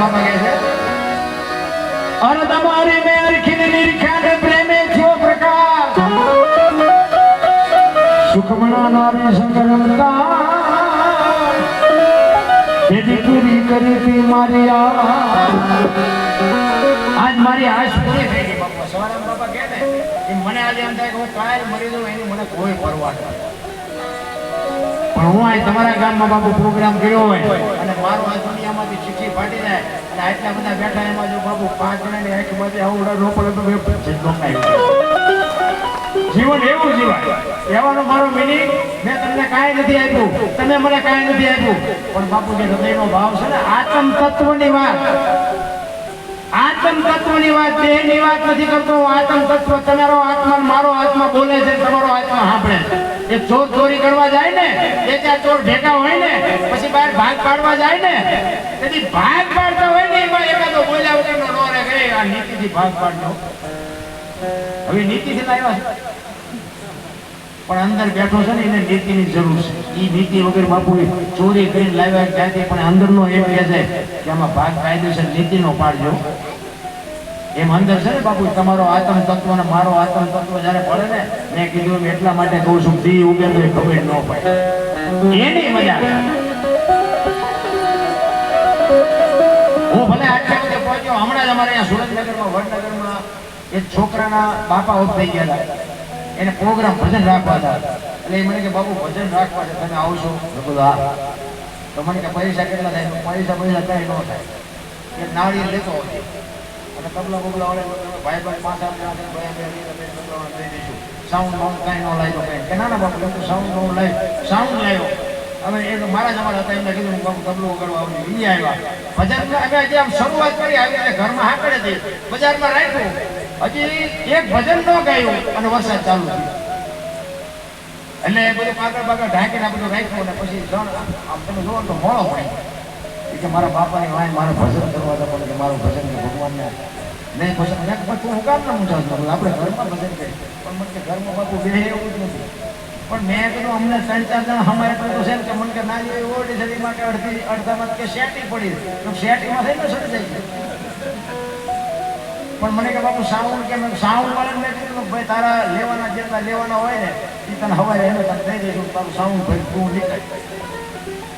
બાપા કહે છે? અને તમારી મેર ખીન નિરખ્યા પ્રેમે થયો પ્રકાશ. સુખમણા નારી સંગરમતા તેથી પૂરી કરી હતી મારી આ આજ મારી આશ પૂરી થઈ ગઈ બાપા. સવારે બાપા કહે ને મને આજે એમ થાય કે હું કાલ મરી જાઉં, એની મને કોઈ પરવા નથી. પણ હું આ તમારા ગામમાં બાપુ પ્રોગ્રામ કર્યો હોય અને મારો આ દુનિયામાંથી ચીઠી ફાટી જાય અને આટલા બધા બેઠા એમાં જો બાપુ પાંચ જણાની આંખમાંથી આવડા રોપડે તો જીવન એવું જીવાય. કહેવાનો મારો મિનિંગ મેં તમને કાંઈ નથી આપ્યું. તમે મને કાંઈ નથી આપ્યું. પણ બાપુ જે હૃદયનો ભાવ છે ને આત્મ તત્વની વાત. આત્મ તત્વની વાત દેહની વાત નથી કરતો હું. આત્મ તત્વ તમારો આત્મા મારો આત્મા બોલે છે તમારો. એ ચોર ચોરી કરવા જાય ને બે ચાર ચોર ભેગા હોય ને, પછી બહાર ભાગ પાડવા જાય ને, તેથી ભાગ પાડતા હોય ને એમાં એકાદો બોલ્યા વગર નો રહે. આ નીતિ થી ભાગ પાડનો હવે નીતિથી લાવ્યા છે. પણ અંદર બેઠો છે ને, એને નીતિની જરૂર છે. એ નીતિ વગર બાપુ ચોરી કરીને લાવ્યા ત્યાંથી પણ અંદરનો એમ કહે છે કે આમાં ભાગ કાયદેસર નીતિનો પાડજો. એમ અંદર છે ને બાપુ, તમારો આત્મ તત્વ ને મારો આત્મ તત્વ જ્યારે પડે ને, મેં કીધું એટલા માટે કહું છું દી ઉગે ખબર ન પડે. એની મજા હું ભલે આટલા વખતે પહોંચ્યો હમણાં જ અમારે અહીંયા સુરેન્દ્રનગરમાં, વડનગરમાં, એક છોકરાના બાપા ઓફ થઈ ગયા હતા. એને પ્રોગ્રામ ભજન રાખવા હતા. એટલે એ મને કે બાબુ ભજન રાખવા છે, તમે આવશો? કીધું, હા. તો મને કે, પૈસા કેટલા થાય? પૈસા પૈસા કઈ ન થાય. એ નાળી લેતો હોય અને તબલા બબલા વાળે ભાઈ ભાઈ પાંચ આપ રાખે ભાઈ બે તબલા દઈ દઈશું સાઉન્ડ બાઉન્ડ કાંઈ ન લાવ્યો કઈ. કે ના ના, બાપુ તો સાઉન્ડ બાઉન્ડ લાવ્યો સાઉન્ડ લાવ્યો અમે એ મારા જમાના હતા, એમને કીધું બાપુ, તબલું વગાડવા આવ્યું એ આવ્યા. ભજનમાં અમે હજી આમ શરૂઆત કરી, આવી ઘરમાં હાકડે હતી. બજારમાં રાખ્યું. હજી એક ભજન ન ગાયું અને વરસાદ ચાલુ થયો. એટલે બધું પાગળ પાગળ ઢાંકીને બધું રાખ્યું અને પછી જણ આમ તમે જોવો તો મોડો પડી કે મારા બાપાની વાય મારે ભજન કરવા પણ કે મારું ભજન કે ભગવાનને નહીં ભજન. મેં પણ તું હું કામ ના મૂંઝાતો આપણે ઘરમાં ભજન કરીએ. પણ મને ઘરમાં બાપુ બે એવું જ નથી. પણ મેં કીધું, અમને ત્રણ ચાર જણા અમારે તો છે ને કે મને કે ના જોઈએ છે એ માટે અડધી અડધામાં કે શેટી પડી તો શેટીમાં થઈને સડી જાય પણ મને કે બાપુ સાઉન્ડ કે સાઉન્ડ વાળાને મેં કીધું ભાઈ, તારા લેવાના, જેટલા લેવાના હોય ને એ તને હવાય એને તને દઈ દઈશું તારું સાઉન્ડ ભાઈ, તું નીકળ.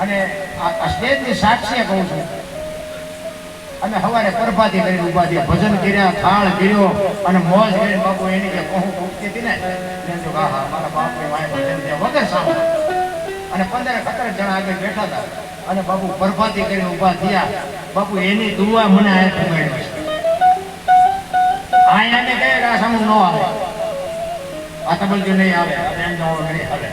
અને આ સ્ટેજની સાક્ષીએ કહું છું. અને સવારે પરભાતી કરીને ઊભા થયા. ભજન કર્યા થાળ કર્યો અને મોજ કરીને બાપુ એની જે કહું ઉગતી હતી ને કીધું, હા હા મારા બાપની માએ ભજન થયા વગર સામે અને પંદર સત્તર જણા આગળ બેઠા હતા. અને બાપુ પરભાતી કરીને ઊભા થયા. બાપુ એની દુવા મને આ પકડી છે. આયાને કહે કે ન આવે. આ તબલજી નહીં આવે એમ જાઓ નહીં આવે.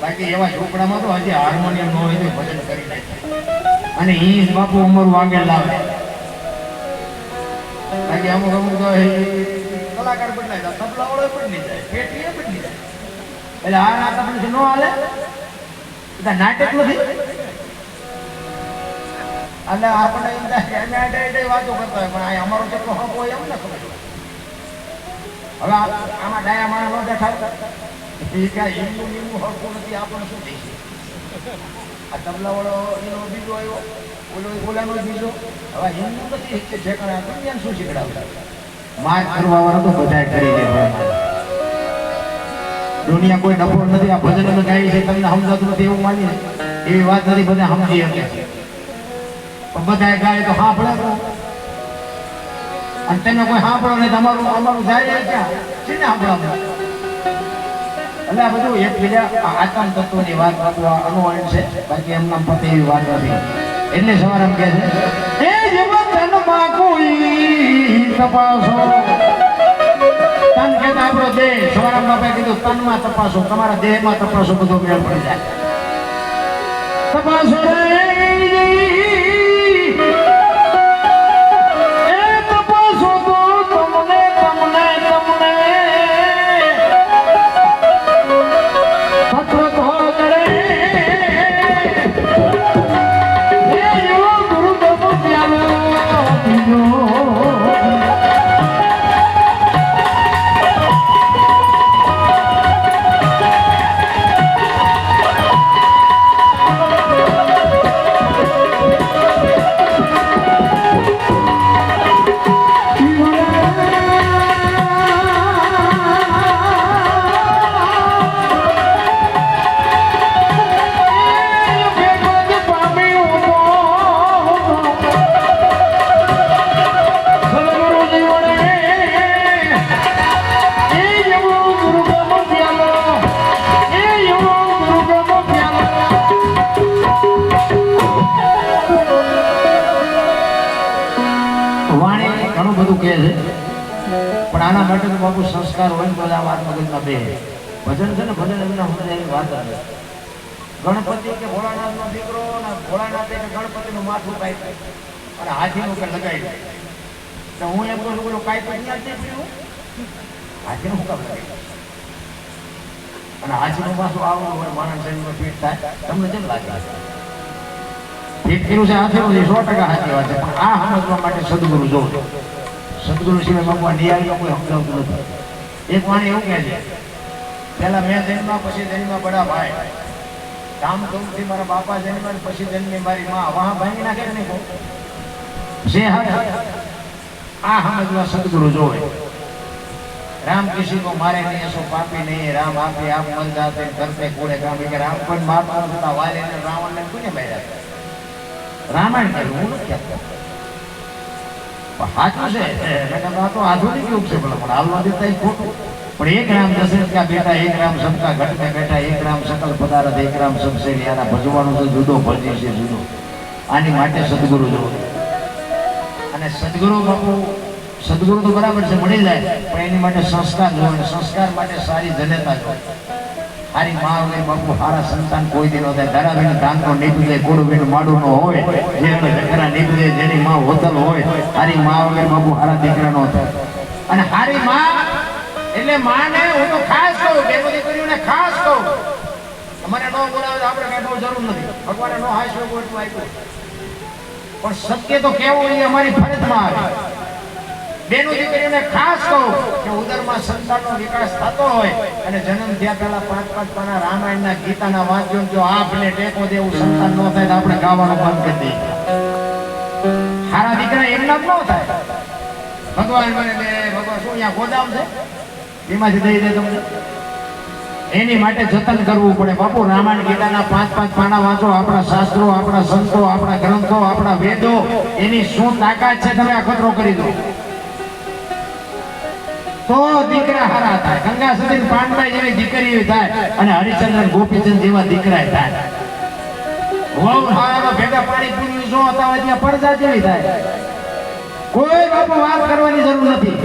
બાકી એવા ઝૂંપડામાં તો હજી હાર્મોનિયમ ન હોય તો ભજન કરી નાખે. અને ઈ બાપુ અમારું વાગે લાવે. બાકી અમુક અમુક તો કલાકાર બદલાય જાય તબલા વાળો બદલી જાય, પેટી બદલી જાય. એટલે આ નાટક પછી ન હાલે? નાટક નથી? અને આપણને એમ થાય વાતો કરતા હોય, પણ અમારો કેટલો હક હોય એમ ને ખબર હવે આમાં ડાયા માણસ ન બેઠા. બીજો આવ્યો બીજો. નથી શું દુનિયા કોઈ નફો નથી, આ ભજન અમે છે, તમને સમજાતું નથી એવું માનીએ એવી વાત નથી, બધા સમજી શકે પણ બધા ગાય તો સાંભળે અને તમે કોઈ સાંભળો નહીં, તમારું અમારું જાય ક્યાં? ને સાંભળવાનું એટલે આ બધું એક બીજા આ આત્મ તત્વની વાત અનુવરણ છે. બાકી એમના એવી વાત નથી. એટલે સવાર એમ કહે છે, એ તનમાં કોઈ તપાસો. તન કે આપણો દેહ સવારામ બાપે કીધું, તનમાં તપાસો, તમારા દેહમાં તપાસો, બધો મેળ પડી જાય. તપાસો રે માટે તો બાપુ સંસ્કાર હોય તો આ વાત મગજમાં બે. ભજન છે ને, ભજન એમને સમજાય એવી વાત જ. ગણપતિ કે ભોળાનાથનો દીકરો ને ભોળાનાથે કે ગણપતિનું માથું કાપ્યું. અને હાથીનું કે લગાવી તો હું એમ કહું બોલો પેલું પણ ત્યાં પીવું હાથીનું કામ લગાવી અને હાથીનું પાછું આવડું હોય, માણસ શરીરમાં ફીટ થાય. તમને કેમ લાગે? ફીટ કર્યું છે, હાથીનું સો ટકા હાથી વાત છે. પણ આ સમજવા માટે સદગુરુ જોવો. સદગુરુ શિવ બાપા નિયાળીનો કોઈ હકલો નથી એક માણે એવું કહે છે, પહેલા મેં જન્મા પછી જન્મા બડા ભાઈ. કામ કૌથી મારા બાપા જન્મ્યા પછી જન્મી મારી માં. વાહ ભાંગી નાખે ને કહું જે આ સમજવા સદગુરુ જોવે. રામ કિસી કો, મારે નહીં, એસો પાપી નહીં, રામ આપે, આપ મન જાતે કરતે કોડે કામ કે રામ પણ મારતા હતા વાલે ને રાવણ ને કોને માર્યા? રામાયણ કર્યું હું નથી આપતા. સાચું છે. આ તો આધુનિક યુગ ભલા પણ હાલવા દેતા પણ એક રામ દશરથ એક રામ સબકા ઘટ એક રામ સકલ પદાર્થ એક રામ સબસે આના ભજવાનું તો જુદો ભજી છે જુદો. આની માટે સદગુરુ જો. અને સદગુરુ બાપુ, સદગુરુ તો બરાબર છે, મળી જાય, પણ એની માટે સંસ્કાર જોઈએ સંસ્કાર માટે સારી જનતા જોઈએ સારી માં ને બાપુ સારા સંતાન કોઈ દી ન થાય. ધારાબેન ધાનનો ગોળબેન માડું નો હોય જેને ઘકરા નીકળે જેની માં હોતલ હોય સારી મા વગર બાપુ સારા દીકરા નો થાય. અને હારી માં, એટલે માને હું તો ખાસ કહું બેનો દીકરીઓને ખાસ કહું. અમારે નો બોલાવે આપણે કઈ જરૂર નથી. ભગવાને નો હાસ્યો એટલું આપ્યું. પણ સત્ય તો કેવું એ અમારી ફરજમાં આવે. બેનો દીકરીઓને ખાસ કહું કે ઉદરમાં સંતાનનો વિકાસ થતો હોય અને જન્મ થયા પહેલા પાંચ પાંચ પાના રામાયણના ગીતાના વાંચ્યો જો આપને ટેકો દેવું સંતાન ન થાય તો આપણે ગાવાનું બંધ કરી દઈએ. સારા દીકરા એમના નામ ન થાય. ભગવાન મને દે ભગવાન શું અહીંયા ગોદામ છે? એમાંથી દઈ દે તમને. એની માટે જતન કરવું પડે. બાપુ, રામાયણ ગીતાના પાંચ પાંચ પાના વાંચો. આપણા શાસ્ત્રો, આપણા સંતો, આપણા ગ્રંથો, આપણા વેદો, એની શું તાકાત છે તમે અખતરો કરી દો. તો દીકરા હારા થાય. ગંગા સુધી પાંડભાઈ જેવી દીકરી થાય અને હરિચંદ્ર ગોપીચંદ જેવા દીકરા થાય. વહુ હારામાં ભેગા પાણી પૂરી જો હતા ત્યાં પડદા જેવી થાય. કોઈ બાપુ વાત કરવાની જરૂર નથી.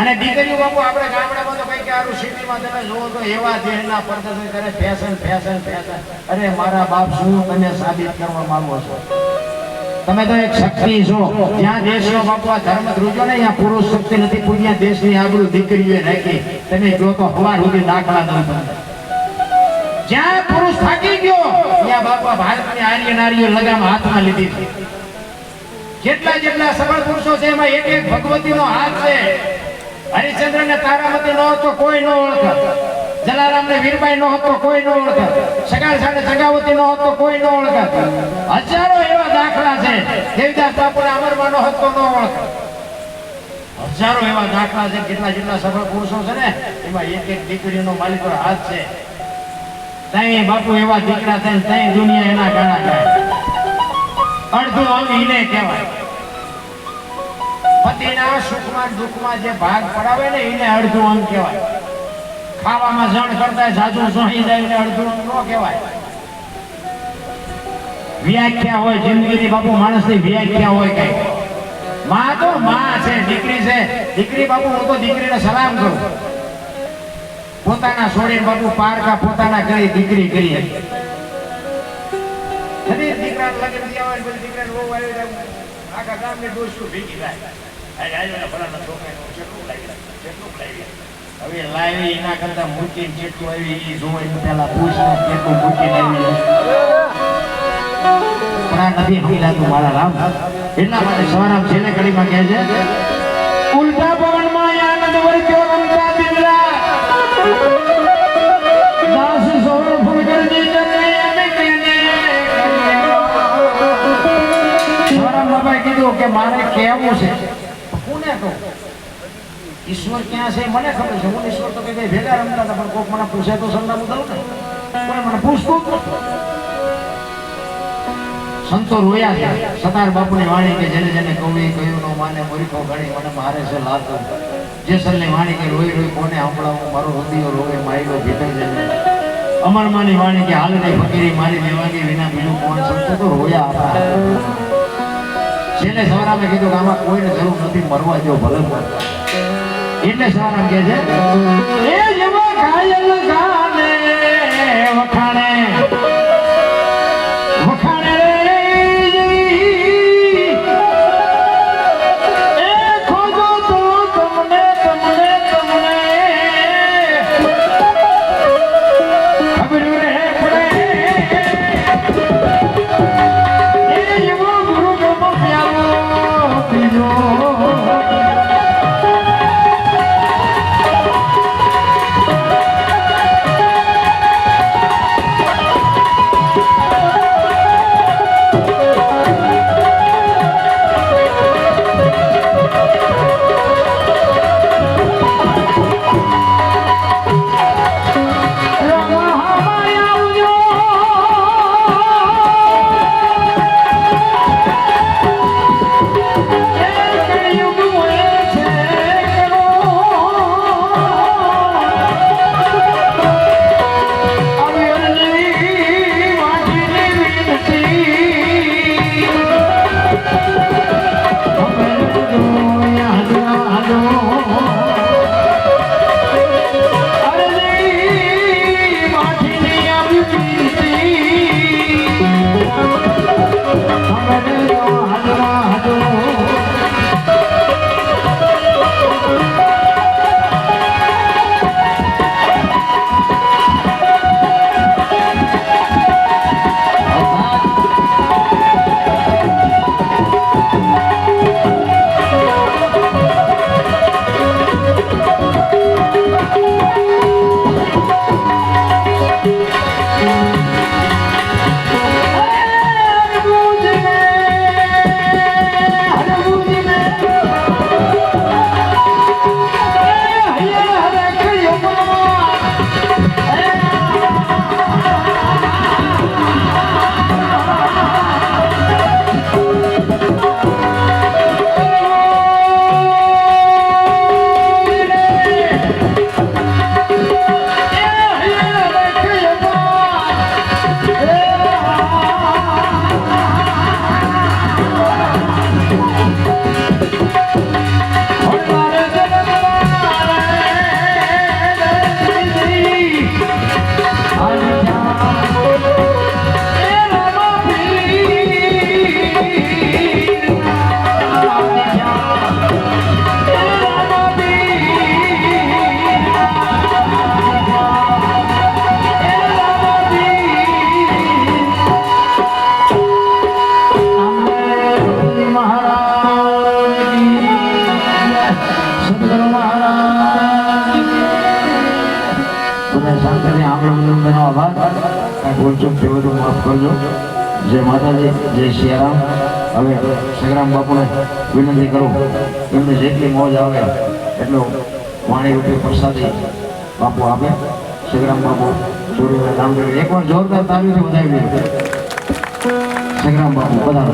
અને દીકરીઓ બાપુ, આપણે ગામડામાં કઈ કે સિટીમાં તમે જુઓ તો એવા દેહના પ્રદર્શન કરે ફેશન ફેશન ફેશન. અરે મારા બાપ, શું તમે સાબિત કરવા માંગો છો? તમે તો એક શક્તિ છો. જ્યાં દેશનો બાપુ આ ધર્મ ધ્રુજો ને ત્યાં પુરુષ શક્તિ નથી પૂજ્યા. દેશની આબરૂ દીકરીઓ રાખી, તમે જો તો હવાર સુધી દાખલા તમને જ્યાં પુરુષ થાકી ગયો, ત્યાં બાપા ભારતની આર્ય નારીઓ લગામ હાથમાં લીધી છે. જેટલા જેટલા સબળ પુરુષો છે, એમાં એક એક ભગવતીનો હાથ છે. હરિચંદ્ર ને તારામતી નો તો કોઈ નો ઓળખ. જલારામ ને વીરબાઈ નો હતો, કોઈ નો ઓળખ. સગાળ સાથે સગાવતી નો હતો, કોઈ નો ઓળખ. હજારો એવા દાખલા છે, દેવદાસ બાપુ અમરમાં નો હતો, નો ઓળખ. હજારો એવા દાખલા છે, કેટલા જેટલા સફળ પુરુષો છે ને, એમાં એક એક દીકરીનો માલિકો હાથ છે. તઈ બાપુ એવા દીકરા છે ત્યાં દુનિયા એના ગાણા ગાય. અડધું અંગ ઈને કહેવાય. પતિના સુખમાં દુઃખમાં જે ભાગ પડાવે ને, એને અડધું અંગ કહેવાય. ખાવામાં જણ કરતા જાજુ સોહી જાય ને અડધું નો કહેવાય. વ્યાખ્યા હોય જિંદગીની બાપુ માણસની વ્યાખ્યા હોય કઈ માં તો માં છે, દીકરી છે. દીકરી બાપુ, હું તો દીકરીને સલામ કરું. પોતાના છોડીને બાપુ પારકા પોતાના કરી દીકરી કરી હતી દીકરા લગ્ન થયા હોય દીકરાને બહુ આવી ભેગી થાય. હવે લાવી એના કરતા મૂકી જેટલું આવી એ જોવે પેલા પૂછને કેટલું મૂકીને આવી પણ નથી સમજાતું મારા રામ. એટલા માટે સવારામ છેલ્લે કડીમાં કહે છે દાસ સૌર ફૂલકરજી કીધું કે મારે કહેવું છે? ઈશ્વર ક્યાં છે મને ખબર છે. હું ઈશ્વર તો કઈ ભેગા રમતા હતા, પણ કોક મને પૂછે તો સંદામું દઉં ને. કોઈ મને પૂછતું સંતો રોયા છે. સતાર બાપુની વાણી કે જેને જેને કવિ કહ્યું, નો માને મૂર્ખો ગણી, મને મારે છે લાતો. જેસલની વાણી કે રોઈ રોઈ કોને સાંભળાવું મારો હૃદયો રોવે, માયલો ભીતર જઈને અમરમાની વાણી કે હાલ નહીં ફકીરી, મારી દેવાની વિના બીજું કોણ? સંતો તો રોયા આપણા જેને સવારામે કીધું કે આમાં કોઈને જરૂર નથી, મરવા જો ભલે. એટલે સારા કે છે. એ જેવા ઘાયલ ગાને સદગુરુ મહારાજ સંગ્રામ બાપુને વિનંતી કરું, એમને જેટલી મોજ આવે એટલો વાણી રૂપી પ્રસાદી બાપુ આપે. સંગ્રામ બાપુ કરી, એકવાર જોરદાર તાળીથી વધાવી દે. બાપુ પધારો